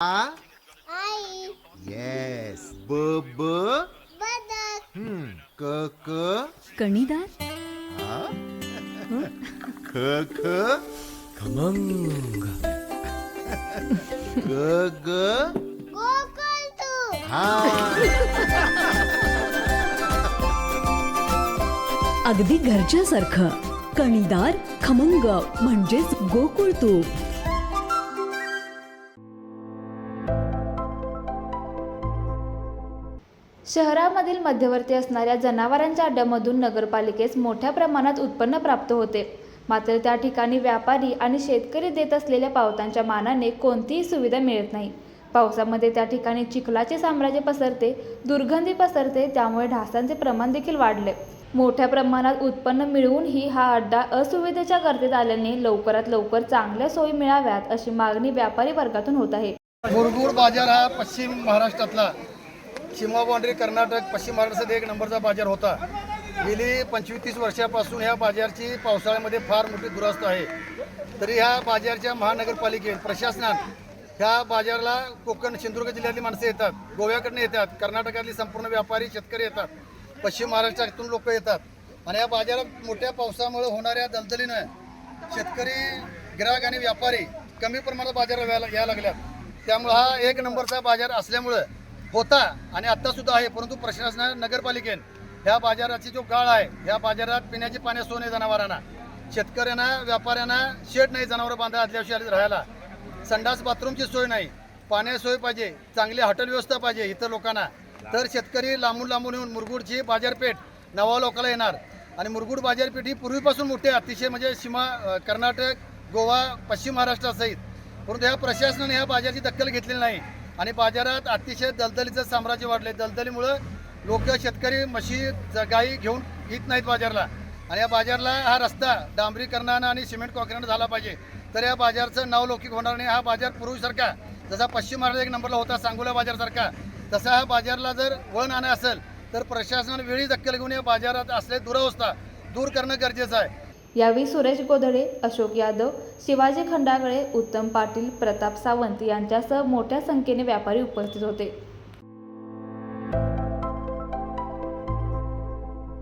आई. Yes ब ब बदक हम्म, क क कणीदार? हा? ख ख खमंग. ग ग गोकुळ तू. हा. अगदी घरच्यासारखं. कणीदार खमंग म्हणजेच गोकुळ तूप शहरामधील मध्यवर्ती असणाऱ्या जनावरांच्या अड्ड्यामधून नगरपालिकेस मोठ्या प्रमाणात उत्पन्न प्राप्त होते. मात्र त्या ठिकाणी व्यापारी आणि शेतकरी देत असलेल्या पावतांच्या मानाने कोणतीही सुविधा मिळत नाही. पावसामध्ये त्या ठिकाणी चिखलाचे साम्राज्य पसरते दुर्गंधी पसरते त्यामुळे ढासांचे प्रमाण देखील वाढले. मोठ्या प्रमाणात उत्पन्न मिळवूनही हा अड्डा असुविधेच्या गर्दीत आल्याने लवकरात लवकर चांगल्या सोयी मिळाव्यात अशी मागणी व्यापारी वर्गातून होत आहे. मुरगूर बाजार हा पश्चिम महाराष्ट्रातला सीमा बाउंड्री कर्नाटक पश्चिम महाराष्ट्रात एक नंबरचा बाजार होता. गेली पंचवीस तीस वर्षापासून ह्या बाजारची पावसाळ्यामध्ये फार मोठी दुरास्त आहे. तरी ह्या बाजारच्या महानगरपालिकेत प्रशासनात ह्या बाजारला कोकण सिंधुदुर्ग जिल्ह्यातली माणसं येतात. गोव्याकडनं येतात. कर्नाटकातली संपूर्ण व्यापारी शेतकरी येतात. पश्चिम महाराष्ट्रातून लोक येतात. आणि या बाजारात मोठ्या पावसामुळे होणाऱ्या दलदलीनं शेतकरी ग्राहक आणि व्यापारी कमी प्रमाणात बाजारात यायला यायला लागल्यात. त्यामुळं हा एक नंबरचा बाजार असल्यामुळं होता आणि आत्ता सुद्धा आहे परंतु प्रशासनाने नगरपालिकेने ह्या बाजाराची जो गाळ आहे ह्या बाजारात पिण्याची पाणी सोय नाही जनावरांना. शेतकऱ्यांना व्यापाऱ्यांना शेड नाही जनावरं बांधा आदल्याविषयी राहायला. संडास बाथरूमची सोय नाही पाण्याची सोय पाहिजे चांगली हॉटेल व्यवस्था पाहिजे इतर लोकांना. तर शेतकरी लांबून लांबून येऊन मुरगुडची बाजारपेठ नवा लोकाला येणार. आणि मुरगुड बाजारपेठ ही पूर्वीपासून मोठी अतिशय म्हणजे सीमा कर्नाटक गोवा पश्चिम महाराष्ट्रासहित परंतु ह्या प्रशासनाने ह्या बाजाराची दखल घेतलेली नाही. आणि बाजारात अतिशय दलदलीचं साम्राज्य वाढले दलदलीमुळं लोक शेतकरी म्हशी गाई घेऊन येत नाहीत बाजारला. आणि या बाजारला हा रस्ता डांबरीकरणानं आणि सिमेंट कॉन्क्रीटनं झाला पाहिजे. तर या बाजारचं नावलौकिक होणार नाही. हा बाजार पूर्वीसारखा जसा पश्चिम महाराष्ट्र एक नंबरला होता सांगोला बाजारसारखा तसा हा बाजारला जर वळण आणा असेल तर प्रशासनाने वेळी दखल घेऊन या बाजारात असले दुरावस्था दूर करणं गरजेचं आहे. यावेळी सुरेश गोधडे अशोक यादव शिवाजी खंडागळे उत्तम पाटील प्रताप सावंत यांच्यासह मोठ्या संख्येने व्यापारी उपस्थित होते.